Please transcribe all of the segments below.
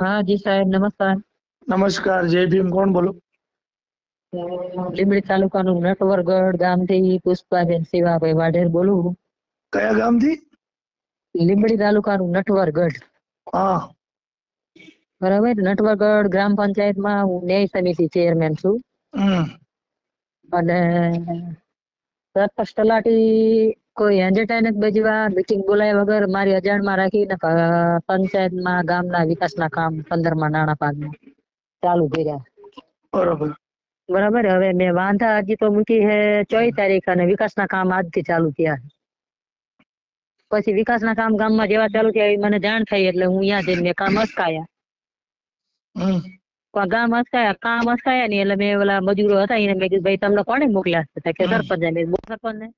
હા જી સાહેબ નમસ્કાર. નમસ્કાર જય ભીમ કોણ બોલો? લીંબડી તાલુકાનું નટવરગઢ ગામથી પુષ્પાબેન શિવાભાઈ વાઢેર બોલું કયા ગામથી? લીંબડી તાલુકાનું નટવરગઢ. હા. બરાબર? નટવરગઢ ગ્રામ પંચાયતમાં હું ન્યાય સમિતિ ચેરમેન છું. અને સરપંચ તલાટી કોઈ એન્ટરટેનમેન્ટ બજવા મીટિંગ બોલાય વગર મારી અજાણમાં રાખીને પંચાયતમાં ગામના વિકાસના કામ પંદરમાં નાણાં પાકમાં ચાલુ કર્યા. બરોબર. બરાબર? હવે મેં વાંધા હજી તો મૂકી છે ચોવીસ તારીખ અને વિકાસના કામ આજથી ચાલુ થયા. પછી વિકાસના કામ ગામમાં જેવા ચાલુ થયા એ મને જાણ થઈ એટલે હું અહીંયા જઈને મેં કામ અટકાયા. હમ. પણ ગામ અટકાયા કામ અટકાયા નહીં એટલે મેં ઓલા મજૂરો હતા એને મેં કીધું ભાઈ તમને કોને મોકલ્યા? હતા કે સરપંચ. સરપંચ ને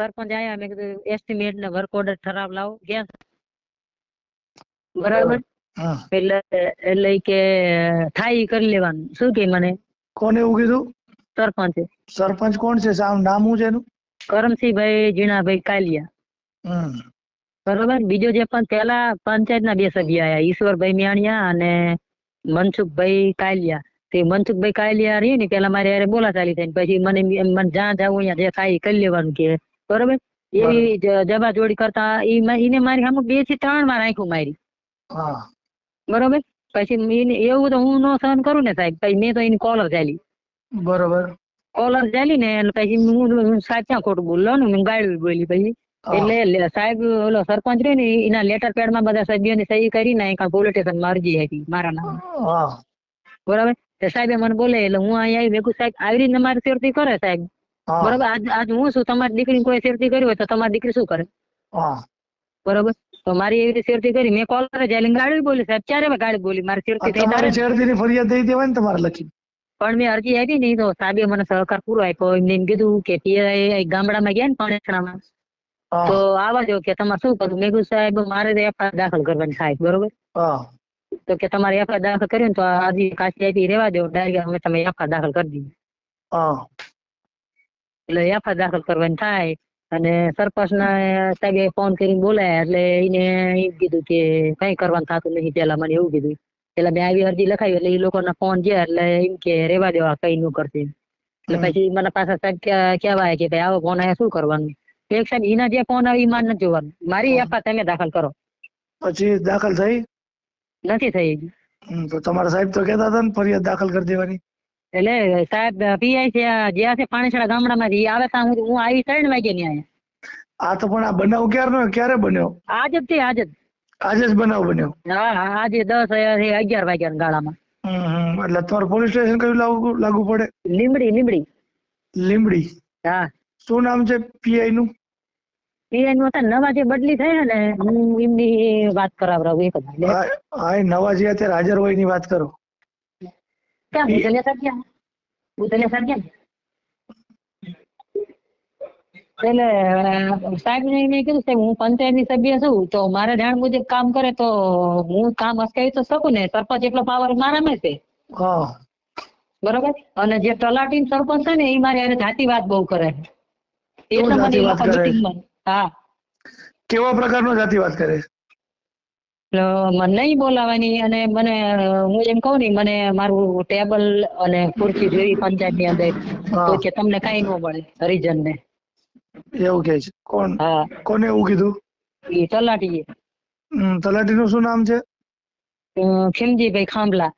સરપંચ આયા મેં કીધું એસ્ટિમેટ ને વર્ક ઓર્ડર ઠરાવ લાવો ગયા? બરાબર. એટલે એટલે કે થાય કરી લેવાનું. શું કે મને? કોને એવું કીધું? સરપંચ. સરપંચ કોણ છે? સામ નામ શું છે એનું? કરમસિંહભાઈ જીણાભાઈ કાલિયા. બરોબર? બીજો જે પણ પેલા પંચાયતના બે સભ્ય આયા ઈશ્વરભાઈ મિયાણિયા અને મનસુખભાઈ કાલિયા. તે મનસુખભાઈ કાલિયા રહી ને પેલા મારે બોલા ચાલી થઈ પછી મને મને જ્યાં જવું અહીંયા જે થાય કરી લેવાનું કે બરોબર? એવી જબા જોડી કરતા એને મારી અમુક બેથી ત્રણ વાર આંખું મારી. બરોબર? પછી એવું તો હું નો સહન કરું ને સાહેબ પછી મેં તો એની કોલર ચાલી બરોબર. કોલર ચાલી ને પછી હું સાચા ખોટું બોલો. ને હું ગાળું બોલી પછી. એટલે સાહેબ ઓલો સરપંચ રહ્યો ને એના લેટર પેડમાં બધા સભ્યોની સહી કરી ને કાં પોલીસ સ્ટેશનમાં અરજી હતી મારા નામ. બરાબર? સાહેબે મને બોલે એટલે હું અહીંયા આવી મેં સાહેબ આવી રીતે મારી સેફટી કરે સાહેબ? બરાબર? આજ આજ હું શું તમારી દીકરી કોઈ સેફટી કરી હોય તો તમારી દીકરી શું કરે? બરોબર? તો મારી એવી રીતે સેફટી કરી મેં કોલ કરે જાય ગાડી બોલી સાહેબ ક્યારે મેં ગાડી બોલી? મારી સેફટી થઈ તમારી તારે ની ફરિયાદ દઈ દેવાય ને તમારે લખી. પણ મેં અરજી આપી નહીં તો સાહેબે મને સહકાર પૂરો આપ્યો એમને એમ કીધું કે પીઆઈ ગામડામાં ગયા ને પાણેસરામાં તો આવવા જો કે તમારે શું કરવું? મેં કીધું સાહેબ મારે તો એફઆઈઆર દાખલ કરવાની થાય બરોબર? તો કે તમારે એફઆઈઆર દાખલ કરી ને તો આજે અરજી કાચી આપી રેવા દો ડાયરેક્ટ અમે તમે એફઆઈઆર દાખલ કરી દીધી. એટલે એફઆઈઆર દાખલ કરવાની થાય. અને સરપંચ સાહેબે ફોન કરીને બોલાયા એટલે એને એમ કીધું કે કઈ કરવાનું થતું નહીં પેલા મને એવું કીધું. પેલા મેં આવી અરજી લખાવી એટલે એ લોકોના ફોન ગયા એટલે એમ કે રેવા દેવા કઈ નું કરશે એટલે પછી મને પાછા સાહેબ કે- કહેવાય કે ભાઈ આવો ફોન આવ્યા શું કરવાનું? એક સાહેબ એના જે ફોન આવે એ માન નથી જોવાનું. મારી એફઆર એફઆઈઆર તમે દાખલ કરો. પછી દાખલ થઈ? નથી થઈ. તો તમારા સાહેબ તો કહેતા હતા ને ફરિયાદ દાખલ કરી દેવાની. એટલે સાહેબ પીઆઈ છે જ્યાં છે પાણીસડા ગામડામાંથી ઈ આવે ત્યાં સુધી. હું આવી ત્રણ વાગે ની આ તો પણ આ બનાવ ક્યારનો ક્યારે બન્યો? આજ જ તે આજ જ. આજે જ બનાવ બન્યો? હા હા, આજે દસ અગિયાર વાગ્યા ગાળામાં. એટલે તમારે પોલીસ સ્ટેશન કયું લાગુ લાગુ પડે? લીમડી લીમડી લીમડી હા. શું નામ છે પીઆઈ નું પીઆઈ નું હતા નવા જે બદલી થઈ ને હું એમની વાત કરાવરાવું એક જ હા હા, એ નવા જે અત્યારે હાજર હોય એની વાત કરો. ક્યાં ભૂતલિયા સાહેબ ક્યાં ભૂતલિયા સાહેબ ક્યાં એટલે સાહેબ ને મેં કીધું સાહેબ હું પંચાયતની સભ્ય છું તો મારે જાણ મુજબ કામ કરે તો હું કામ અટકાવી તો શકું ને? સરપંચ એટલો પાવર મારામાં છે બરોબર? અને જે તલાટી સરપંચ છે ને એ મારી જાતિ વાત બહુ કરે. કરે? હા. કેવા પ્રકારનો જાતિવાદ કરે? છે? તો મને નહીં બોલાવાની અને મને હું એમ કહું ને મને મારું ટેબલ અને ખુરશી જોઈ પંચાયતની અંદર તો કે તમને કઈ ન મળે હરિજન ને એવું કે છે. કોણ? હા. કોને એવું કીધું? એ તલાટી તલાટી નું શું નામ છે? ખીમજીભાઈ ખાંભલા.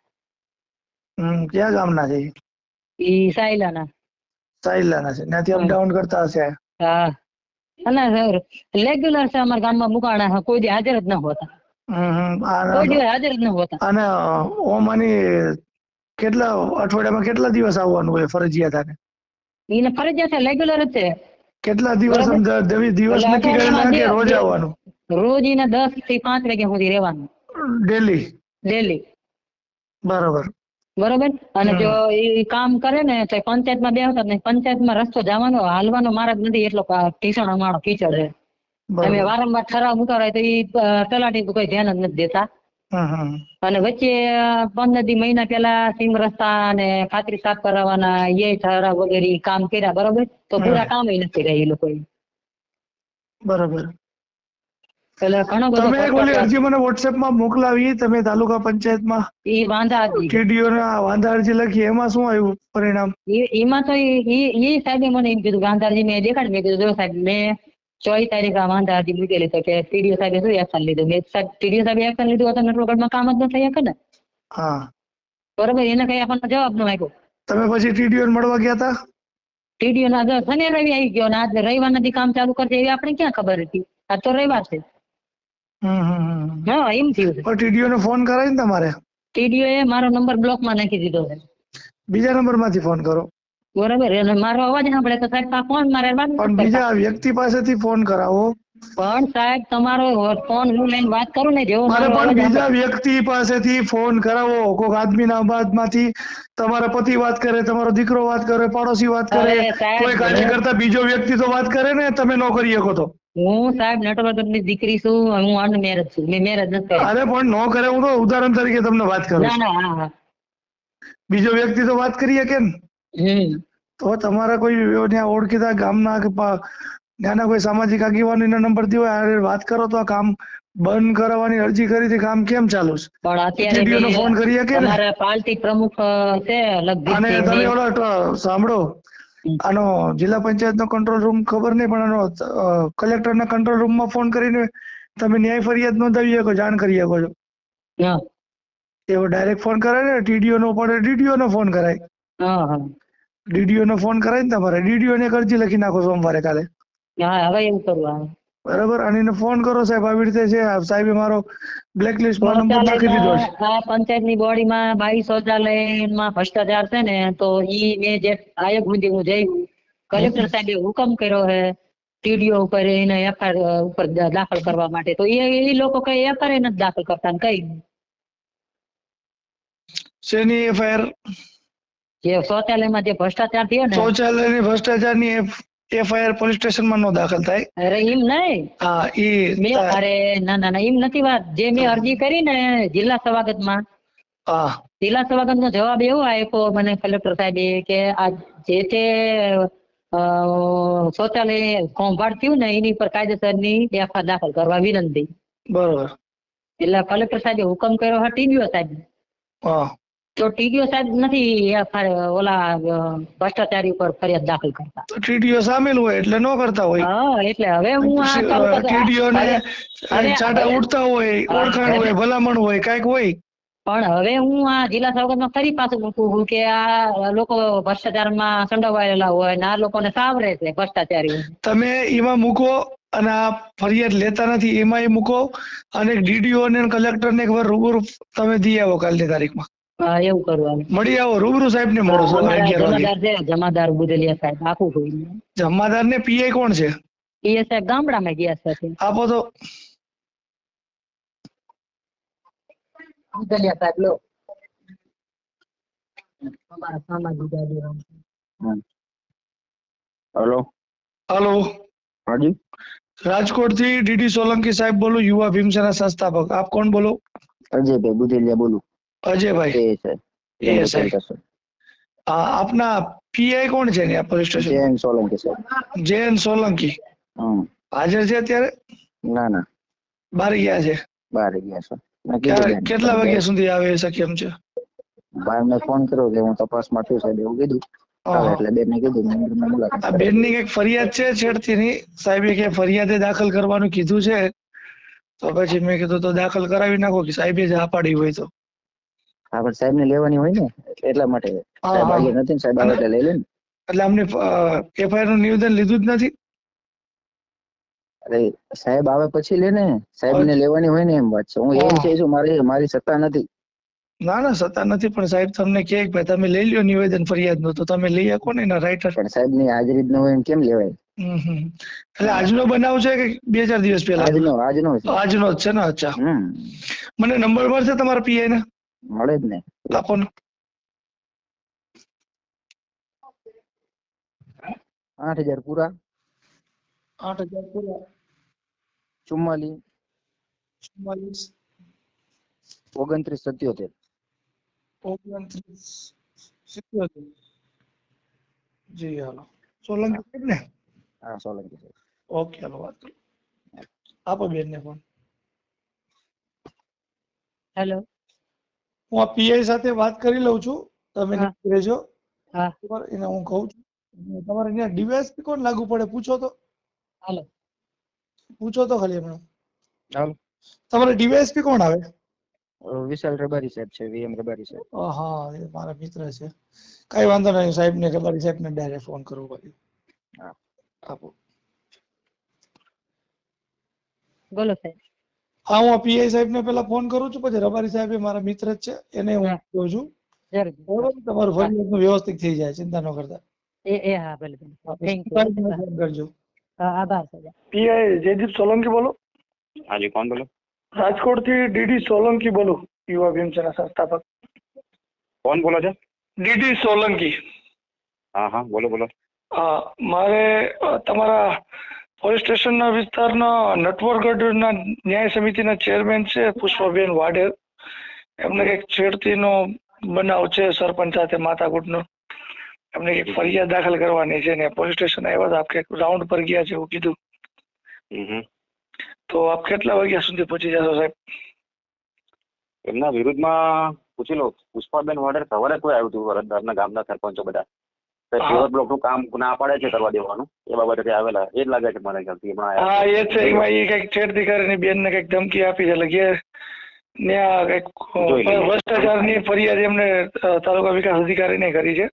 ગામ ગામના છે એ સાયલાના. સાયલાના છે. ત્યાંથી. અપડાઉન કરતા હશે. હા. અને રેગ્યુલર છે અમારા ગામમાં મુકાણા કોઈ હાજર જ ન હોતા. અને ઓમ આની કેટલા અઠવાડિયામાં કેટલા દિવસ આવવાનું હોય ફરજિયાત આને એને ફરજિયાત રેગ્યુલર જ છે. કેટલા દિવસ. દિવસ નક્કી કરેલા કે રોજ આવવાનું? રોજ એને દસથી પાંચ વાગ્યા સુધી રહેવાનું. ડેલી? ડેલી. બરોબર. બરોબર? અને જો એ કામ કરે ને તો પંચાયતમાં બેસતા ને પંચાયતમાં રસ્તો જવાનો હાલવાનો માર્ગ નથી એટલો ટીસણ અમારો કીચડ છે. અમે વારંવાર ઠરાવ મુકાવાય તો એ તલાટી કોઈ ધ્યાન જ નથી દેતા. અને વચ્ચે પંદર દી મહિના પેલા સીમ રસ્તા અને ખાતરી સાફ કરાવવાના એ ઠરાવ વગેરે કામ કર્યા બરોબર? તો પૂરા કામ નથી રહ્યા એ લોકો બરોબર. એટલે ઘણો બધો તમે ઓલી અરજી મને WhatsApp માં મોકલાવી તમે તાલુકા પંચાયતમાં એ વાંધા TDO ના વાંધા અરજી લખી એમાં શું આવ્યું પરિણામ? ઈમાં તો એ એ સાહેબે મને એમ કીધું ગાંધારજી મેં દેખાડી મેં કીધું જો સાહેબ મેં ચોવીસ તારીખ આ વાંધા અરજી મૂકેલી તો કે ટીડીઓ સાહેબે શું એક્શન લીધું? મેં ટીડીઓ સાહેબે એક્શન લીધું હોત તો નટવરગઢમાં કામ જ ન થયા ને? હા. બરોબર એને કઈ આપણને જવાબ ન આપ્યો. તમે પછી ટીડીઓ મળવા ગયા હતા ટીડીઓ ના જો શનિ રવિ આવી ગયો ને આજે રવિવાર નથી કામ ચાલુ કરશે એવી આપણે ક્યાં ખબર હતી? આ તો રવિવાર છે. હા એમ થયું છે. TDO ને ફોન કરાય ને તમારે? ટીડીઓ એ મારો નંબર બ્લોકમાં નાખી દીધો છે. બીજા નંબરમાંથી ફોન કરો. બરોબર? અને મારો અવાજ સાંભળે તો સાહેબ આ ફોન મારે પણ બીજા વ્યક્તિ પાસેથી ફોન કરાવો. પણ સાહેબ તમારો ફોન હું લઈને વાત કરું ને જેવો મારે પણ બીજા વ્યક્તિ પાસેથી ફોન કરાવો. કોઈક આદમીના અવાજમાંથી તમારા પતિ વાત કરે તમારો દીકરો વાત કરે પાડોશી વાત કરે કોઈ કાર્યકર્તા બીજો વ્યક્તિ તો વાત કરે ને તમે નો કરી શકો તો. હું સાહેબ નટવરગઢની દીકરી છું હું અનમેરેજ છું. મેં મેરેજ નથી અરે પણ નો કરે હું તો ઉદાહરણ તરીકે તમને વાત કરું ના ના બીજો વ્યક્તિ તો વાત કરી શકે ને હમ તો તમારા કોઈ ત્યાં ઓળખીતા ગામના કે ત્યાંના કોઈ સામાજિક આગેવાનીનો નંબરથી હોય વાત કરો તો આ કામ બંધ કરાવવાની અરજી કરી હતી કામ કેમ ચાલુ છે? પણ અત્યારે ફોન કરી શકે ને? પાર્ટી પ્રમુખ છે લગભગ અને તમે ઓલો સાંભળો. આનો જિલ્લા પંચાયત નો કંટ્રોલ રૂમ ખબર નહીં પણ આનો કલેક્ટર ના કંટ્રોલ રૂમમાં ફોન કરીને તમે ન્યાય ફરિયાદ નોંધાવી શકો જાણ કરી શકો છો. હા. એવો ડાયરેક્ટ ફોન કરે ને ટીડીઓ નો પડે ટીડીઓ નો ફોન કરાય. હા હા. ડીડીઓ નો ફોન કરાય ને તમારે ડીડીઓ ને અરજી લખી નાખો સોમવારે કાલે. હા હવે એવું કરવું હા. બરાબર? અને એને ફોન કરો સાહેબ આવી રીતે છે સાહેબે મારો બ્લેકલિસ્ટમાં નંબર નાખી દીધો છે. હા પંચાયતની બોડી માં બાઈ શૌચાલયમાં ભ્રષ્ટાચાર છે ને તો ઈ મેં જે આયોગ સુધી હું જઈ કલેક્ટર સાહેબે હુકમ કર્યો હે ટીડીઓ ઉપર એને એફઆઈઆર ઉપર દાખલ કરવા માટે. તો એ એ લોકો કઈ એફઆઈઆર નથી દાખલ કરતા કઈ. શેની એફઆઈઆર? જે શૌચાલયમાં જે ભ્રષ્ટાચાર થયો ને શૌચાલયની ભ્રષ્ટાચારની એફઆઈઆર પોલીસ સ્ટેશનમાં નો દાખલ થાય. અરે એમ નહીં. હા મેં ઈ અરે ના ના ના એમ નથી વાત. જે મેં અરજી કરી ને જિલ્લા સભાગતમાં હા. જિલ્લા સભાગત નો જવાબ એવો આપ્યો મને કલેક્ટર સાહેબે કે આ જે તે શૌચાલય કૌભાંડ થયું ને એની પર કાયદેસરની એફઆઈઆર દાખલ કરવા વિનંતી. બરોબર. એટલે કલેક્ટર સાહેબે હુકમ કર્યો હા ટીડીઓ સાહેબ. હા. તો ટીડીઓ સાહેબ નથી ઓલા ભ્રષ્ટાચારી ઉપર ફરિયાદ દાખલ કરતા. તો ટીડીઓ સામેલ હોય એટલે ન કરતા હોય. હા એટલે હવે હું આ ટીડીઓ ને ચાટા ઉડતા હોય ઓળખાણ હોય ભલામણ હોય કાંઈક હોય. પણ હવે હું આ જિલ્લા સવગતમાં ફરી પાછું મૂકું છું કે આ લોકો ભ્રષ્ટાચારમાં સંડોવાયેલા હોય ને આ લોકોને સાવરે છે ભ્રષ્ટાચારી. તમે એમાં મૂકો અને આ ફરિયાદ લેતા નથી એમાં એ મૂકો અને ડીડીઓ ને કલેક્ટર ને એકવાર રૂબરૂ તમે દી આવો કાલની તારીખમાં. હા, એવું કરવાનું. મળી આવો રૂબરૂ સાહેબ ને મળો સવારે અમારા અગિયાર વાગે. જમાદાર છે જમાદાર બુદલિયા સાહેબ આખું જોઈને જમાદાર ને પીઆઈ કોણ છે? એ સાહેબ ગામડામાં ગયા છે આપો તો. બુદલિયા સાહેબ લો. અમારા સામાજિક આગેવાન છે. હેલો. હલો. હાજી. રાજકોટથી ડીડી સોલંકી સાહેબ બોલું યુવા ભીમસેના સંસ્થાપક. આપ કોણ બોલો? અજયભાઈ બુધેલિયા બોલું. અજયભાઈ. એ એ આ આપના પીઆઈ કોણ છે ને પોલીસ સ્ટેશન જયંત સોલંકી સાહેબ. જયંત સોલંકી. હાજર છે અત્યારે? ના ના. બહાર ગયા છે. બહાર ગયા છે. કેટલા વાગ્યા સુધી આવે શક્યમ છે? બહાર મેં ફોન કર્યો કે હું તપાસમાં છું સાહેબ એવું કીધું. એટલે બેન ને કીધું બેન. બેનની કંઈક ફરિયાદ છે છેડતીની? સાહેબે કે ફરિયાદે દાખલ કરવાનું કીધું છે. તો પછી મેં કીધું તો દાખલ કરાવી નાખો કે સાહેબે જ હા પાડી હોય તો. હા પણ સાહેબ ને લેવાની હોય ને એટલા માટે. સાહેબ હા. નથી ને સાહેબ આવે એટલે લઈ લે ને. એટલે અમને એફઆઈઆરનું નિવેદન લીધું જ નથી? અરે સાહેબ આવે પછી લે ને. સાહેબ ને લેવાની હોય ને એમ વાત. છે હું. એમ હા. છે મારી મારી સત્તા નથી? ના ના સત્તા નથી પણ સાહેબ તમને કહે કે ભાઈ તમે લઈ લ્યો નિવેદન ફરિયાદનું તો તમે લઈ શકો ને એના રાઇટર પણ સાહેબની હાજરી જ ન હોય એમ કેમ લેવાય? એટલે આજનો બનાવ છે કે બે ચાર દિવસ પહેલા? આજનો આજનો આજનો જ છે ને અચ્છા. મને નંબર મળશે તમારા પીઆઈ ને? મળે જ ને. આપો ને. આઠ હજાર પૂરા. આઠ હજાર પૂરા. ચુમ્માલીસ. ચુમ્માલીસ. ઓગણત્રીસ સત્યોતેર. ઓગણત્રીસ સિત્યોતેર. જી હાલો. સોલંકી સાહેબ ને? હા સોલંકી સાહેબ ઓકે હાલો વાત કરો. આપો બેન ને ફોન હેલો હું આ પીઆઈ સાથે વાત કરી લઉં છું. તમે રહેજો. હા. બરાબર એને હું કહું છું. તમારે અહીંયા ડીવાયએસપી કોણ લાગુ પડે? પૂછો તો. હાલો. પૂછો તો ખાલી હમણાં હાલો. તમારે ડીવાયએસપી કોણ આવે? વિશાલ રબારી સાહેબ છે વીએમ રબારી સાહેબ. હા એ મારા મિત્ર છે. કઈ વાંધો નહીં સાહેબ ને રબારી સાહેબ ને ડાયરેક્ટ ફોન કરવો પડે હા. આપો. બોલો સાહેબ. હા હું પીઆઈ સાહેબ ને પેલા ફોન કરું છું પછી રબારી સાહેબ મારા મિત્ર જ છે એને હું કહું છું. બરોબર? તમારું ફરિયાદ વ્યવસ્થિત થઈ જાય ચિંતા ન કરતા. એ એ હા ભલે કરજો. આભાર પીઆઈ જયદીપ સોલંકી બોલો. હાજી કોણ બોલો? રાજકોટથી ડીડી સોલંકી બોલો યુવા ભીમસેના સંસ્થાપક. કોણ બોલો છે? D D Solanki. હા હા બોલો બોલો. મારે તમારા પોલીસ સ્ટેશનના વિસ્તારના નટવરગઢના ન્યાય સમિતિના ચેરમેન છે પુષ્પાબેન વાડેર એમને કંઈક છેડતીનો બનાવ છે સરપંચ સાથે માથાકૂટનો. એમને કંઈક ફરિયાદ દાખલ કરવાની છે ને પોલીસ સ્ટેશન આવ્યા હતા આપ કંઈક રાઉન્ડ પર ગયા છે એવું કીધું. તો આપ કેટલા વાગ્યા સુધી પહોંચી જશો સાહેબ? એમના વિરુદ્ધમાં પૂછી લો. પુષ્પાબેન વાડેર સવારે કોઈ આવ્યું હતું વરદારના ગામના સરપંચો બધા? હા. પ્યોર બ્લોકનું કામ ના પાડે છે કરવા દેવાનું. એ બાબતે આવેલા એ જ લાગે છે મને ખ્યાલથી હા એ છે. એમાં એ કંઈક છેડતી કરીને બેનને કંઈક ધમકી આપી છે. એટલે ઘેર ત્યાં કંઈક જોઈ લઈએ. ફરિયાદ એમને તાલુકા વિકાસ અધિકારીને કરી છે.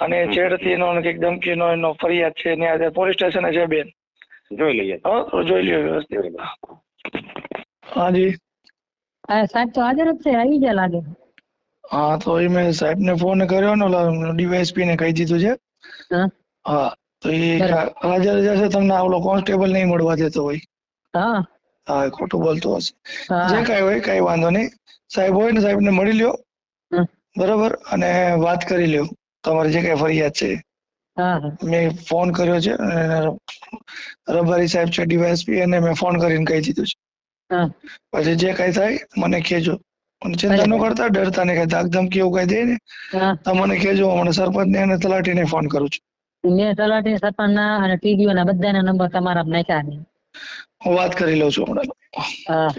અને હમ. છેડતીનો કંઈક ધમકી નો એનો ફરિયાદ છે. ત્યાં પોલીસ સ્ટેશન છે બેન. જોઈ લઈએ. હો જોઈ લઈએ. વ્યવસ્થિત હાજી સાચો હાજર જ છે. આવી ગયા લાગે. હા તો એ મેં સાહેબને ફોન કર્યો ને ઓલા ડીવાયએસપી ને કહી દીધું છે. હા. તો એ. હાજર જશે તમને ઓલો કોન્સ્ટેબલ નહીં મળવા દેતો હોય. હા. હા ખોટું બોલતો હશે. જે કાંઈ હોય કાંઈ વાંધો નહીં. સાહેબ હોય ને સાહેબને મળી લ્યો. બરોબર? અને વાત કરી લ્યો. તમારી જે કાંઈ ફરિયાદ છે. મેં ફોન કર્યો છે રબારી સાહેબ છે ડીવાયએસપી અને મેં ફોન કરીને કહી દીધું છે. પછી જે કાંઈ થાય મને કહેજો. અને ચિંતા ન કરતા ડરતા નહીં ધાક ધમકી એવું કઈ દે ને તમને તો મને સરપંચ ને અને તલાટી ને ફોન કરું છું. મેં તલાટી સરપંચના અને ટીડીઓ ના બધાના નંબર તમારા નાખ્યા છે. હું વાત કરી લઉં છું હમણાં. હા.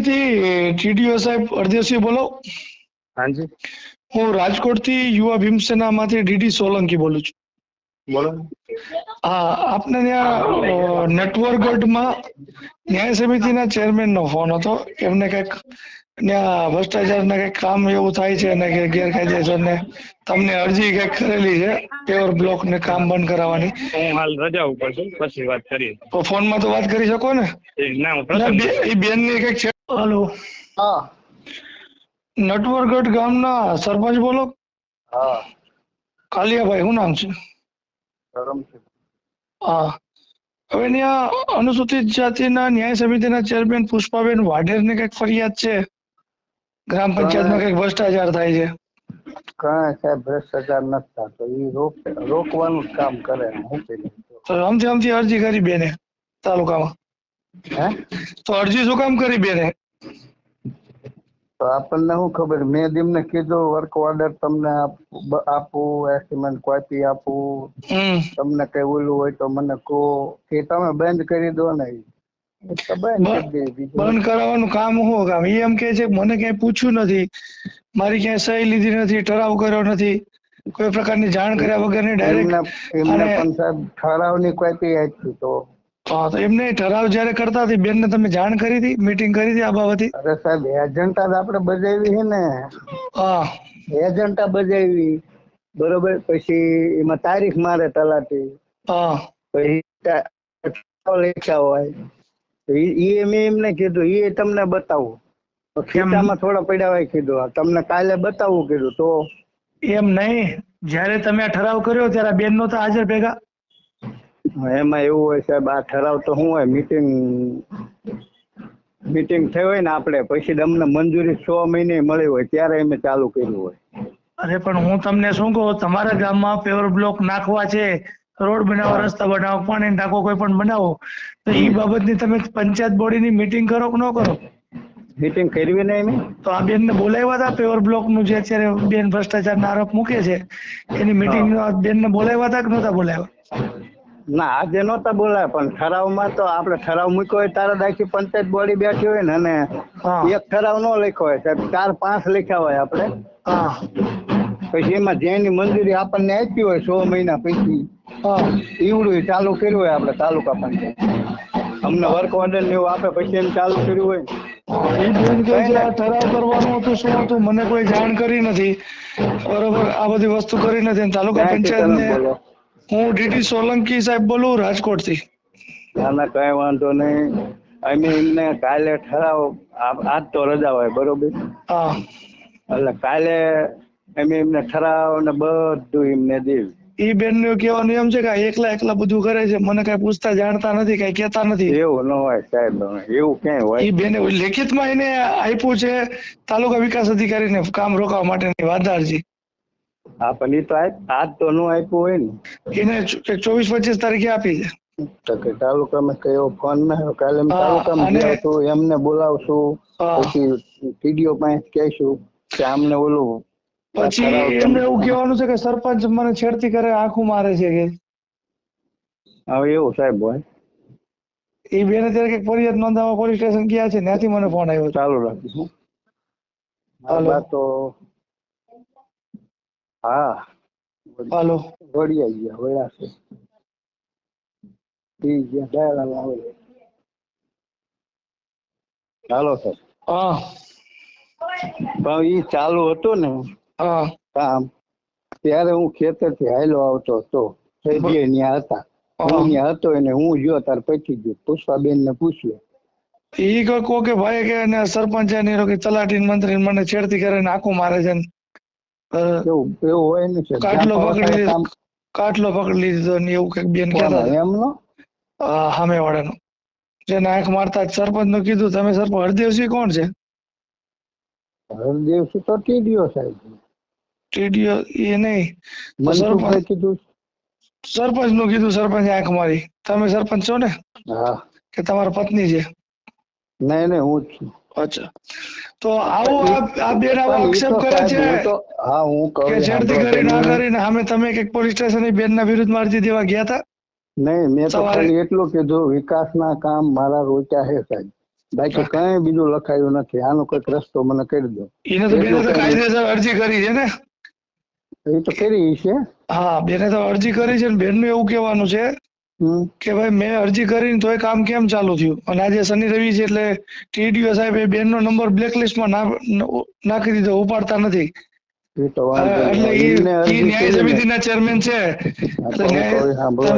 થી ટીડીઓ સાહેબ અરદેવસિંહ બોલો. હાજી. હું રાજકોટથી યુવા ભીમસેના માંથી ડીડી સોલંકી બોલું છું. બોલો. હા આપને ત્યાં નેટવર્કમાં ન્યાય સમિતિના ચેરમેન નો ફોન હતો. એમને કંઈક ત્યાં ભ્રષ્ટાચારના કંઈક કામ એવું થાય છે અને કે ગેરકાયદેસર ને તમને અરજી કંઈક કરેલી છે પેવર બ્લોક ને કામ બંધ કરાવવાની? હું હાલ રજા ઉપર છું પછી વાત કરીએ. તો ફોનમાં તો વાત કરી શકો ને? ના હું એ બેનની કંઈક છે. હલો. હા. નટવરગઢ ગામના સરપંચ બોલો. હા. કાલિયાભાઈ શું નામ છે? હા. હવે ત્યાં અનુસૂચિત જાતિના ન્યાય સમિતિના ચેરમેન પુષ્પાબેન વાઢેર ને કંઈક ફરિયાદ છે. ગ્રામ પંચાયતમાં કંઈક ભ્રષ્ટાચાર થાય છે. કાંઈ સાહેબ ભ્રષ્ટાચાર નથી થતો. એ રોક રોકવાનું જ કામ કરે તો આમથી આમથી અરજી કરી બેને તાલુકામાં. હે? તો અરજી શું કામ કરી બેને? તો આપણને શું ખબર? મેં તેમને કીધું વર્ક ઓર્ડર તમને આપ- એસ્ટિમેટ કોપી આપું. તમને કઈ ઓલું હોય તો મને કહો. કે તમે બંધ કરી દો ને બંધ કરાવવાનું કામ હું કામ? એ એમ કે છે મને ક્યાંય પૂછ્યું નથી. મારી ક્યાંય સહી લીધી નથી ઠરાવ કર્યો નથી. કોઈ પ્રકારની જાણ કર્યા વગરની ડાયરેક્ટ એમને પણ સાહેબ ઠરાવની કોપી આપી તો. હા તો એમને ઠરાવ જ્યારે કરતા હતી બેનને તમે જાણ કરી હતી? મીટિંગ કરી હતી આ બાબતે? અરે સાહેબ એજન્ટા જ આપણે બજાવી છે ને. હા. એજન્ટા બજાવી. બરોબર? પછી એમાં તારીખ મારે તલાટી. હા. પછી તા- હોય. તો ઈ મેં એમને કીધું. એ તમને બતાવું. ખેતામાં થોડા પડ્યા હોય કીધું. તમને કાલે બતાવું કીધું. તો એમ નહીં. જ્યારે તમે ઠરાવ કર્યો ત્યારે બેન નહોતા હાજર ભેગા. એમાં એવું હોય સાહેબ આ ઠરાવ તો શું હોય? મીટિંગ મીટિંગ થઈ હોય ને આપણે પછી અમને મંજૂરી છ મહિને મળી હોય ત્યારે અમે ચાલુ કર્યું હોય. અરે પણ હું તમને શું કહું? તમારા ગામમાં પેવર બ્લોક નાખવા છે. રોડ બનાવો રસ્તા બનાવો પાણી ટાંકો કોઈ પણ બનાવો તો એ બાબતની તમે પંચાયત બોડીની મીટિંગ કરો કે ન કરો? મીટિંગ કરવી ને તો આ બેનને બોલાવ્યા હતા પેવર બ્લોકનું જે અત્યારે બેન ભ્રષ્ટાચારના આરોપ મૂકે છે એની મીટિંગ બેનને બોલાવ્યા હતા કે નહોતા બોલાવ્યા? ના આજે નહોતા બોલાય પણ ઠરાવમાં તો આપણે ઠરાવ મૂક્યો હોય તારે આખી પંચાયત બોડી બેઠી હોય ને અને એક ઠરાવ નો લખ્યો હોય સાહેબ ચાર પાંચ લખ્યા હોય આપણે. હા. પછી એમાં જેની મંજૂરી આપણને આપી હોય સો મહિના પછી હા ઈવડું ચાલુ કર્યું હોય આપણે તાલુકા પંચાયત. અમને વર્ક ઓર્ડર ને એવું આપે પછી એમ ચાલુ કર્યું હોય ઠરાવ કરવાનું હતું શું હતું મને કોઈ જાણ કરી નથી. બરોબર આ બધી વસ્તુ કરી નથી તાલુકા પંચાયત ને હું ડીટી સોલંકી સાહેબ બોલું રાજકોટથી ના ના કઈ વાંધો નહીં. અમે એમને કાલે ઠરાવ આજ તો રજા હોય બરોબર? હા. એટલે કાલે અમે એમને ઠરાવ ને બધું એમને દેવું ઈ બેનનું કહેવાનું એમ છે કે એકલા એકલા બધું કરે છે. મને કઈ પૂછતા જાણતા નથી કઈ કેતા નથી. એવું ન હોય સાહેબ એવું ક્યાંય હોય? ઈ બેને લેખિતમાં એને આપ્યું છે તાલુકા વિકાસ અધિકારીને કામ રોકાવા માટેની વાંધા અરજી હા પણ ઈ તો આજ તો ન આપ્યું હોય ને. એને ચોવીસ પચીસ તારીખે આપી છે. તો કે તાલુકામાં કયો ફોન ના કાલે તાલુકામાં ગયા એમને બોલાવશું. પછી ટીડીઓ પાસે કહેશું કે આમને ઓલું પછી તમને એવું કહેવાનું છે કે સરપંચ મને છેડતી કરે આંખું મારે છે કે? હવે એવું સાહેબ હોય. એ બેને ત્યારે કંઈક ફરિયાદ નોંધાવા પોલીસ સ્ટેશન ગયા છે ત્યાંથી મને ફોન આવ્યો ચાલુ રાખીશું. હાલો. તો હા. હાલો. વળી આવી ગયા વળ્યા છે. ઈ ગયા દયાલાલ આવે ચાલો સર હા. પણ ઈ ચાલુ હતું ને કામ. ત્યારે હું ખેતરથી હાયલો આવતો હતો. સૈદીએ હતા. હું હતો એને હું જો તાર પછી ગયો. પુષ્પાબેન ને પૂછ્યું. ઈ કહો કે ભાઈ કે એને સરપંચ ને કે તલાટી મંત્રી મને છેડતી કરે ને આખું મારે છે એવું એવું હોય ને કાટલો પકડી કાટલો પકડી લીધો ને એવું કંઈક બેન કહેતા. એમનો? સામે વાળાનો જેને આંખ મારતા સરપંચનું કીધું તમે સરપંચ હરદેવસિંહ કોણ છે? હરદેવસિંહ તો ટીડીઓ સાહેબ ટીડીઓ એ નહીં. સરપંચ કીધું? સરપંચનું કીધું સરપંચ આંખ મારી. તમે સરપંચ છો ને? કે તમારા પત્ની છે? નહીં નહીં હું જ છું. અચ્છા. તો આવું આ- આ બેન આવો આક્ષેપ કરે છે હા હું કહું કે છેડતી કરી ના કરીને સામે તમે કંઈક પોલીસ સ્ટેશનની બેન ના વિરુદ્ધ અરજી દેવા ગયા હતા? નહીં મેં તો ખાલી એટલું કીધું વિકાસના કામ મારા રોચા છે સાહેબ. બાકી કઈ બીજું લખાયું નથી. આનો કંઈક રસ્તો મને કરી દો. એને તો બેને તો કાયદેસર અરજી કરી છે ને? એ તો કરી છે. હા બેને તો અરજી કરી છે ને બેનનું એવું કહેવાનું છે કે ભાઈ મેં અરજી કરીને તોય કામ કેમ ચાલુ થયું? અને આજે શનિ રવિ છે એટલે ટીડીઓ સાહેબ એ બેન નો નંબર બ્લેકલિસ્ટમાં નાખી દીધો ઉપાડતા નથી. એટલે ન્યાય સમિતિ ના સમિતિના ચેરમેન છે.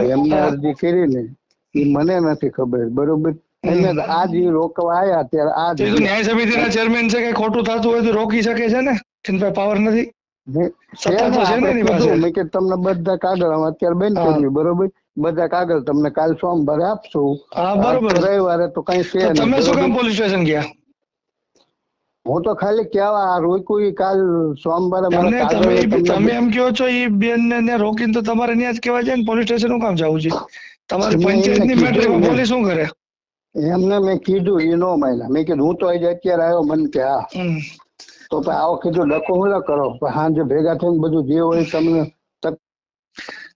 એમને અરજી કરી ને એ મને નથી ખબર બરોબર? એને આજ રોકવા આયા ત્યારે આજ ન્યાય સમિતિના ચેરમેન છે કે ખોટું થતું હોય તો રોકી શકે છે ને? એની પાસે પાવર નથી. તમને બધા કાગળ અત્યારે બંધ. કર્યું બરોબર? બધા કાગળ તમને કાલ સોમવારે આપશું. હા, બરોબર. રવિવારે તો કઈ છે તમે શું કામ પોલીસ સ્ટેશન ગયા? હું તો ખાલી કેવા રોક્યું કાલ સોમવારે તમે એમ કહો છો એ બેન ને રોકીને તો તમારે ત્યાં જ કહેવાય છે ને પોલીસ સ્ટેશનનું કામ જવું છે? તમારી પંચાયતની. મેટરમાં પોલીસ શું કરે? એમને મેં કીધું એ નો માન્યા મેં કીધું હું તો અત્યારે આવ્યો મને કે હા. તો પછી આવો કીધું ડકો હું ના કરો. સાંજે ભેગા થઈને બધું જે હોય તમને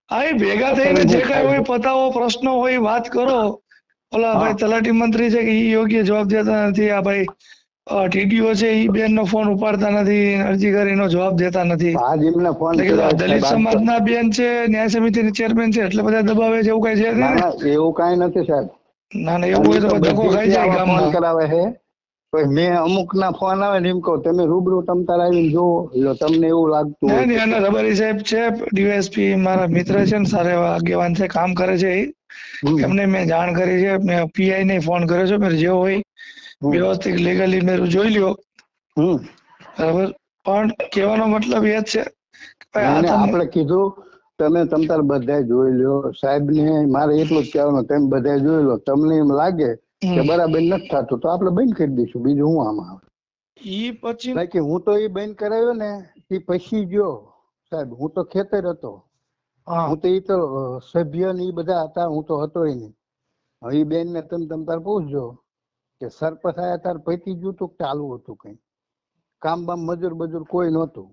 હા એ ભેગા થઈને જે કઈ હોય પતાવો પ્રશ્નો હોય વાત કરો. ઓલા ભાઈ તલાટી મંત્રી છે કે એ યોગ્ય જવાબ દેતા નથી. આ ભાઈ ટીડીઓ છે એ બેન નો ફોન ઉપાડતા નથી અરજી કરીને જવાબ દેતા નથી. દલિત સમાજ ના બેન છે ન્યાય સમિતિ ની ચેરમેન છે એટલે બધા દબાવે છે એવું કઈ છે ના? ને? ના એવું કઈ નથી સાહેબ. ના ના એવું હોય તો ધક્કો ખાઈ જાય ગામમાં. કરાવે છે. મેં અમુક ના ફોન આવે ને એમ કહું તમે રૂબરૂ તમ તાર આવીને જુઓ. એટલે તમને એવું લાગતું નહીં નહીં અને રબારી સાહેબ છે ડીએસપી મારા મિત્ર છે ને સારા એવા આગેવાન છે કામ કરે છે એમને મેં જાણ કરી છે મેં પીઆઈ ને ફોન કર્યો છે મેં જે હોય વ્યવસ્થિત લીગલી મેં જોઈ લ્યો. બરાબર? પણ કહેવાનો મતલબ એ જ છે આપણે કીધું તમે તમ તાર બધા જોઈ લ્યો. સાહેબ ને મારે એટલું જ કહેવાનું તમે બધા જોઈ લો. તમને એમ લાગે કે બરાબર નથી થતું તો આપણે બંધ કરી દઈશું. બીજું હું આમાં આવે? ઈ પછી બાકી હું તો એ બંધ કરાવ્યો ને એ પછી ગયો. સાહેબ હું તો ખેતર હતો. હું. તો એ તો સભ્ય ને એ બધા હતા હું તો હતો નહીં. હવે એ બેન ને તમે તમ તાર પૂછજો કે સરપંચ આયા તાર પૈતી ગયું તું ચાલુ હતું કઈ? કામ બામ મજૂર બજૂર કોઈ નહોતું.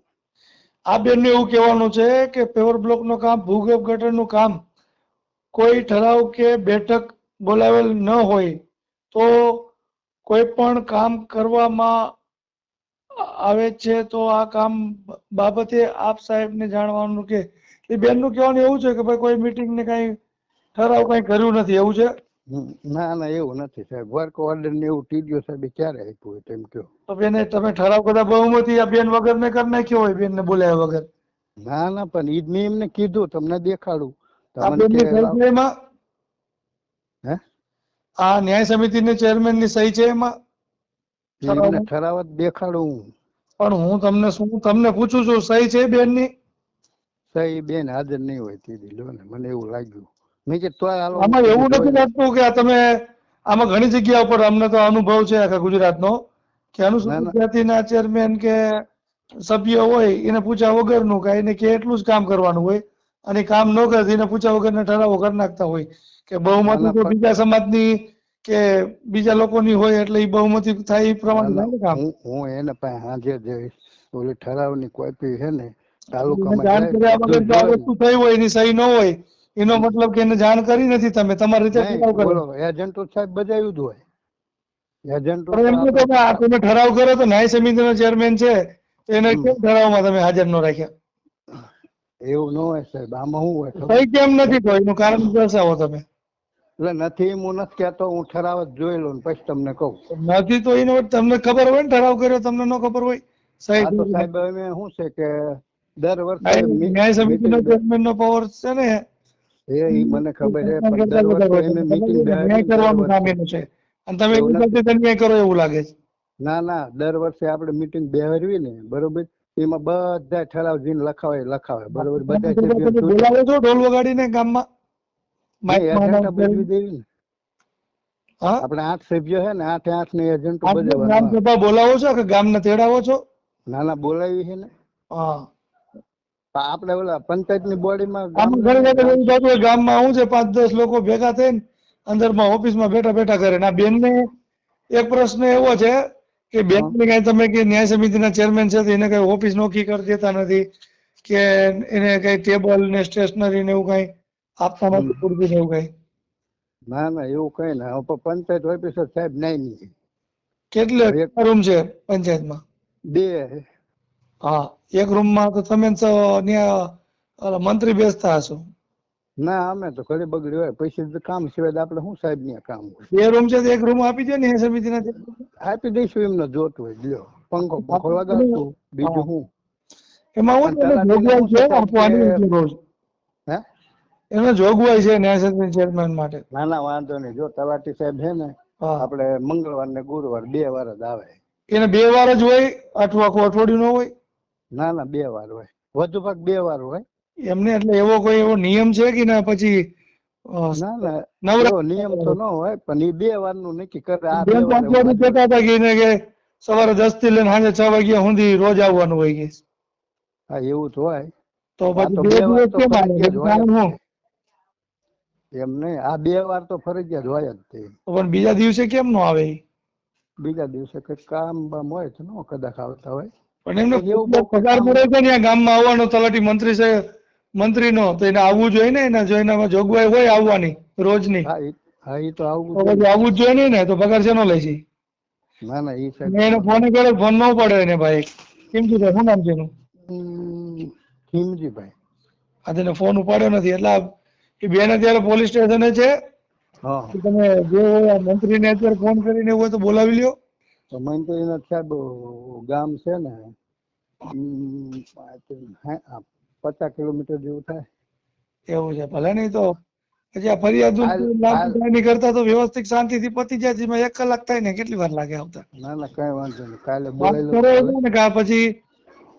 આ બેન એવું કહેવાનું છે કે પેવર બ્લોકનું કામ ભૂગર્ભ ગટરનું કામ કોઈ ઠરાવ કે બેઠક બોલાવેલ ન હોય તો કોઈ પણ કામ કરવામાં આવે છે તો આ કામ બાબતે આપ સાહેબને જાણવાનું કે એ બેનનું કહેવાનું એવું છે કે ભાઈ કોઈ મીટિંગ ને કઈ ઠરાવ કાંઈ કર્યું નથી એવું છે? ના ના એવું નથી સાહેબ. વર્ક ઓર્ડર ને એવું ટીડીઓ સાહેબ ક્યારે આપ્યું હોય તેમ કયો? તો બેને તમે ઠરાવ કદાચ બહુમતી આ બેન વગર ને કરી નાખ્યો હોય બેન ને બોલાયા વગર. ના ના પણ ઈ જ મેં એમને કીધું તમને દેખાડું. તમને બેનની કે સહી છે એમાં હે આ ન્યાય સમિતિની ચેરમેનની સહી છે એમાં? એમને ઠરાવ દેખાડું પણ હું તમને શું તમને પૂછું છું સહી છે બેનની સહી બેન હાજર નહીં હોય તે લો ને મને એવું લાગ્યું. મેં કે તો આમાં એવું નથી લાગતું કે આ તમે આમાં ઘણી જગ્યા ઉપર અમને તો અનુભવ છે આખા ગુજરાતનો કે અનુસૂચિત ના. જાતિના ચેરમેન કે સભ્ય હોય એને પૂછ્યા વગરનું કે એને કે એટલું જ કામ કરવાનું હોય અને કામ ન કરે એને પૂછ્યા વગરના ઠરાવો કરી નાખતા હોય. કે બહુમતી તો બીજા સમાજની કે બીજા લોકોની હોય એટલે એ બહુમતી થાય એ પ્રમાણે કામ. હું એને પણ હાજર જઈશ ઓલી ઠરાવની કોપી છે ને તાલુકામાં જાણ કર્યા વગર જો વસ્તુ થઈ હોય એની સહી ન હોય એનો મતલબ કે એને જાણ કરી નથી તમે તમારી રીતે ઠરાવ કરો. એજન્ટો સાહેબ બજાવ્યું જ હોય. એજન્ટો તમે આ તમે ઠરાવ કર્યો તો ન્યાય સમિતિનો ચેરમેન છે તો એને. કેમ ઠરાવમાં તમે હાજર ન રાખ્યા? એવું ન હોય સાહેબ આમાં શું હોય? સહી કેમ નથી તો એનું કારણ દર્શાવો તમે. એટલે નથી હું નથી કહેતો હું ઠરાવ જ જોઈ લઉં પછી તમને કહું. નથી તો એનો તમને ખબર હોય ને ઠરાવ કર્યો તમને ન ખબર હોય. સાહેબ અમે શું છે કે દર વર્ષે ન્યાય ન્યાય સમિતિનો ચેરમેન નો પાવર છે ને એ મને ખબર છે પણ દર વર્ષે એને મીટિંગ ન્યાય કરવાનું કામ છે. અને તમે એની સાથે કરો એવું લાગે છે. ના ના દર વર્ષે આપણે મીટિંગ બેહરવી ને બરોબર? એમાં બધા ઠરાવ જીન લખાવે લખાવે બરોબર? બધા બોલાવો છો ઢોલ વગાડીને ગામમાં? આપણે આઠ સભ્યો છે ને આઠે આઠ ને એજન્ટો સભા બોલાવો છો કે ગામને તેડાવો છો? ના ના બોલાવી છે ને. હા. પણ આપણે ઓલા પંચાયતની બોડી માં ગામમાં શું છે પાંચ દસ લોકો ભેગા થઈને અંદરમાં ઓફિસમાં બેઠા બેઠા કરે. ને બેન ને એક પ્રશ્ન એવો છે કે બેન કઈ તમે કે ન્યાય સમિતિના ચેરમેન છે એને કઈ ઓફિસ નોકી કરી દેતા નથી કે એને કઈ ટેબલ ને સ્ટેશનરી ને એવું કઈ પૂરતું ને એવું કઈ? ના ના એવું કઈ ના. પંચાયત ઓફિસર સાહેબ નહીં નહીં કેટલે રૂમ છે પંચાયતમાં? બે હા એક રૂમમાં તો તમે મંત્રી બેસતા હશો. ના અમે તો ઘરે બગડી હોય. પૈસા તો કામ સિવાય આપણે શું સાહેબ ને કામ બે રૂમ છે તો એક રૂમ આપી દે ને એ સમિતિના ને. આપી દઈશું એમને જોતું હોય. લ્યો પંખો પંખો લગાડશું બીજું શું એમાં હું જોગવાઈ છે આપવાની રોજ. હે એનો જોગવાઈ છે ન્યાય ચેરમેન માટે. ના ના વાંધો નહીં. જો તલાટી સાહેબ છે ને આપણે મંગળવાર ને ગુરુવાર બે વાર જ આવે. એને બે વાર જ હોય આઠું આખું અઠવાડિયું નો હોય? ના ના બે વાર હોય. વધુ ભાગ બે વાર હોય. એમને એટલે એવો કોઈ એવો નિયમ છે કે ના પછી ના ના. નવરા નિયમ તો ન હોય પણ એ બે વારનું નક્કી કરે. આ બે વાર કહેતા હતા કે સવારે દસથી લઈને સાંજે છ વાગ્યા સુધી રોજ આવવાનું હોય કે. હા એવું તો હોય. તો પછી બે બે દિવસ કેમ આવે ફરજિયાત હોય કારણ જ શું? એમ નહીં. આ બે વાર તો ફરજિયાત હોય જ તે. પણ બીજા દિવસે કેમ નો આવે? બીજા દિવસે કઈ કામ બામ હોય તો નો કદાચ આવતા હોય. પણ એમને એવું પગાર મળે છે ને ગામમાં આવવાનો તલાટી મંત્રી છે મંત્રીનો તો એને આવવું જોઈએ ને એના જો એનામાં જોગવાઈ હોય આવવાની રોજની. હા એ હા એ તો આવું તો આવવું જ જોઈએ ને તો પગાર શેનો લે છે? ના ના એ સાહેબ એને ફોન કર્યો ફોન ન પડે એને ભાઈ. કેમ કીધું શું નામ છે એનું? ખીમજીભાઈ. આ તેને ફોન ઉપાડ્યો નથી એટલે એ બેન અત્યારે પોલીસ સ્ટેશને છે. તમે જે હોય મંત્રીને અત્યારે ફોન કરીને એવું હોય તો બોલાવી લ્યો. તો મંત્રીનાથ સાહેબ ગામ છે ને પચાસ કિલોમીટર જેવું થાય. એવું છે ભલે નહીં તો પછી આ ફરિયાદ. કરતા તો વ્યવસ્થિત શાંતિથી પતી જાય છે એક કલાક થાય ને કેટલી વાર લાગે આવતા? ના ના કઈ વાંધો નહીં. કાલે બોલાવી ને પછી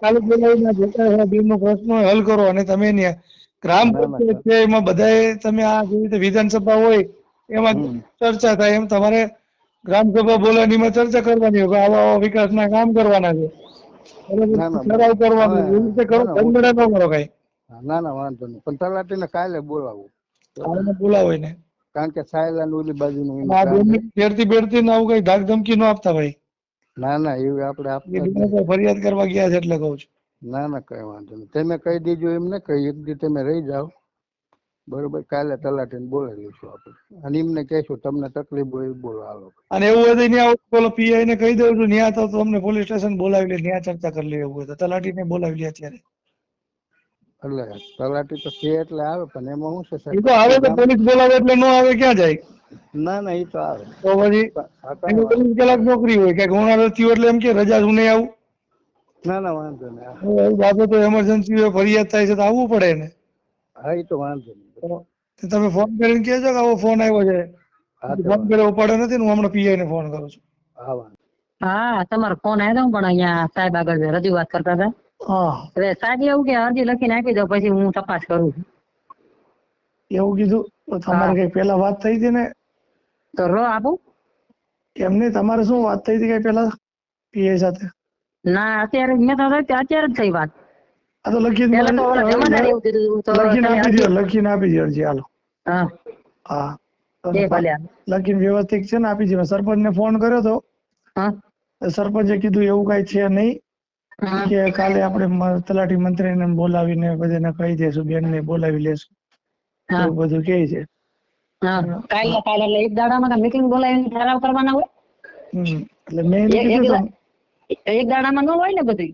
કાલે બોલાવીને જે કાંઈ બેનનો પ્રશ્ન હલ કરો અને તમે એની ગ્રામ પંચાયત છે. એમાં બધાએ તમે આ જેવી રીતે વિધાનસભા હોય એમાં ચર્ચા થાય. એમ તમારે ગ્રામ સભા બોલાવીને એમાં ચર્ચા કરવાની હોય આવા આવા વિકાસના કામ કરવાના છે. ના, ના, ઠરાવ કરવાનો એવી રીતે કરો ના, ના, કરો કઈ. ના ના વાંધો નહીં. પણ તલાટીને કાલે બોલાવું. કાલે બોલાવો એને કારણ કે સાયલા ની ઓલી બાજુ નું ફેરતી બેરતી આવું કઈ ધાક ધમકી ન આપતા ભાઈ. ના ના એવું આપણે નહીં. તો ફરિયાદ કરવા ગયા છે એટલે કહું છું. ના ના કઈ વાંધો નહીં. તમે કહી દેજો એમને કઈ એક દી તમે રહી જાઓ. બરોબર? કાલે તલાટીને બોલાવી લઈશું આપણે. અને એમને કહેશું તમને તકલીફ હોય બોલો હાલો. અને એવું હોય તો ત્યાં બોલો પીઆઈ ને કહી દઉં છું ત્યાં તો તમને પોલીસ સ્ટેશન બોલાવી લે ત્યાં ચર્ચા કરી લે એવું હોય તો. તલાટીને બોલાવી લે અત્યારે. એટલે તલાટી તો છે એટલે આવે પણ એમાં શું છે એ તો આવે તો પોલીસ બોલાવે એટલે નો આવે ક્યાં જાય? ના ના એ તો આવે. તો પછી કલાક નોકરી હોય કે ગુનારો થયો એટલે એમ કે રજા હું નહીં આવું? ના ના વાંધો નહીં. બાબત તો એમરજન્સી હોય ફરિયાદ થાય છે તો આવવું પડે ને હા એ તો વાંધો નહીં. તમે ફોન કરીને કહેજો કે આવો ફોન આવ્યો છે. ફોન કર્યો ઉપાડ્યો નથી હું હમણાં પીઆઈ ને ફોન કરું છું. હા વાંધો હા તમારો ફોન આવ્યો પણ અહીંયા સાહેબ આગળ રજૂઆત કરતા હતા. હા. એટલે સાહેબ એવું કે અરજી લખીને આપી દો પછી હું તપાસ કરું છું. એવું કીધું? તો તમારે કઈ પેલા વાત થઈ હતી ને? તો રો આપું. એમ નહીં તમારે શું વાત થઈ હતી કઈ પેલા પીએ સાથે? ના અત્યારે મેં તો અત્યારે જ થઈ વાત. તો લખીને એવું લખીને આપી દો અરજી- લખીને આપી દો અરજી હાલો. હા. હા. એ ભલે. હાલો. લખીને વ્યવસ્થિત છે ને આપી દો. સરપંચ ને ફોન કર્યો તો સરપંચે કીધું એવું કઈ છે નહીં. કે કાલે આપણે તલાટી મંત્રી ને બોલાવીને બધાને કહી દેશું બેન ને બોલાવી લેશું. હા. એવું બધું કે છે. કાલે કાલે એટલે એક દાડામાં મીટિંગ બોલાવીને ઠરાવ કરવાના હોય. એટલે મેં કીધું એક દાડામાં ન હોય ને બધી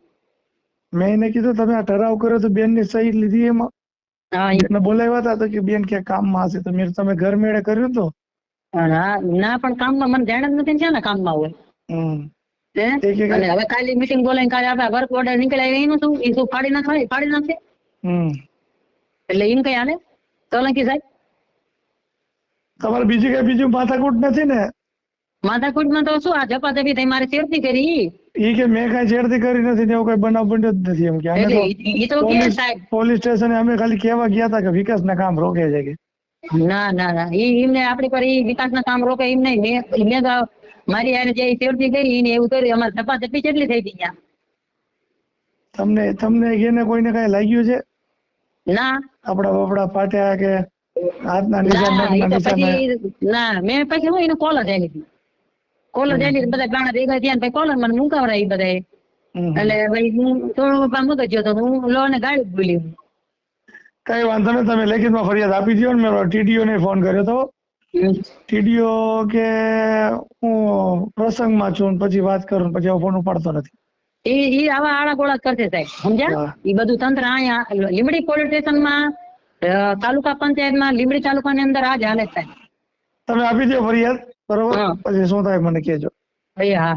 મેં એને કીધું તમે આ ઠરાવ કર્યો તો બેનની સહી લીધી એમાં. હા એ- બોલાવ્યા હતા તો કે બેન ક્યાં કામમાં હશે? તો મેં તમે ઘર મેળે કર્યું તો? ના પણ કામમાં મને જાણ જ નથી ને શેના કામમાં હોય. અને હવે કાલે મીટિંગ બોલાવીને કાલે આપણે વર્ક ઓર્ડર નીકળ્યા એનું શું? એ શું ફાડી નાખે ફાડી નાખે એટલે એમ કઈ આને સોલંકી સાહેબ. તમારે બીજી કઈ બીજું માથાકૂટ નથી ને? માથાકૂટમાં તો શું આ ઝપાઝપી થઈ મારે શેરતી કરી? ઈ કે મેં કઈ છેડતી કરી નથી ને એવો કઈ બનાવ બન્યો જ નથી એમ કે અમે તો પોલીસ સાહેબ? પોલીસ સ્ટેશને અમે ખાલી કહેવા ગયા હતા કે વિકાસ ના કામ રોકે છે કે. ના ના ના. ઈ એમને આપણી પર ઈ વિકાસના કામ રોકે એમ નહીં. મેં મેં તો મારી હારે જે શેરતી કરી એને એવું કર્યું. અમારે ઝપાઝપી કેટલી થઈ હતી ત્યાં? તમને તમને એને કોઈને કઈ લાગ્યું છે? ના. આપડા બપડા ફાટ્યા કે હાથના નિશાન ના ના મેં પછી હું એને કોલર જાણી હતી. કોલર જાણી બધા ગાણા ભેગા થયા પછી કોલર મને મુકાવરા એ બધા એટલે ભાઈ હું થોડું મગજ ગયો તો હું લો ને ગાડી ભૂલી કઈ વાંધો નહીં તમે લેખિતમાં ફરિયાદ આપી દો ને મેં ટીડીઓ ને ફોન કર્યો તો. ટીડીઓ કે હું પ્રસંગમાં છું પછી વાત કરું પછી ફોન ઉપાડતો નથી. એ એ આવા આડા ગોળા કરશે સાહેબ સમજ્યા? એ બધું તંત્ર અહીંયા લીમડી પોલીસ સ્ટેશનમાં તાલુકા પંચાયતમાં લીમડી તાલુકાની અંદર આ જ હાલે સાહેબ. તમે આપી દો ફરિયાદ. બરોબર? પછી શું થાય મને કેજો હા.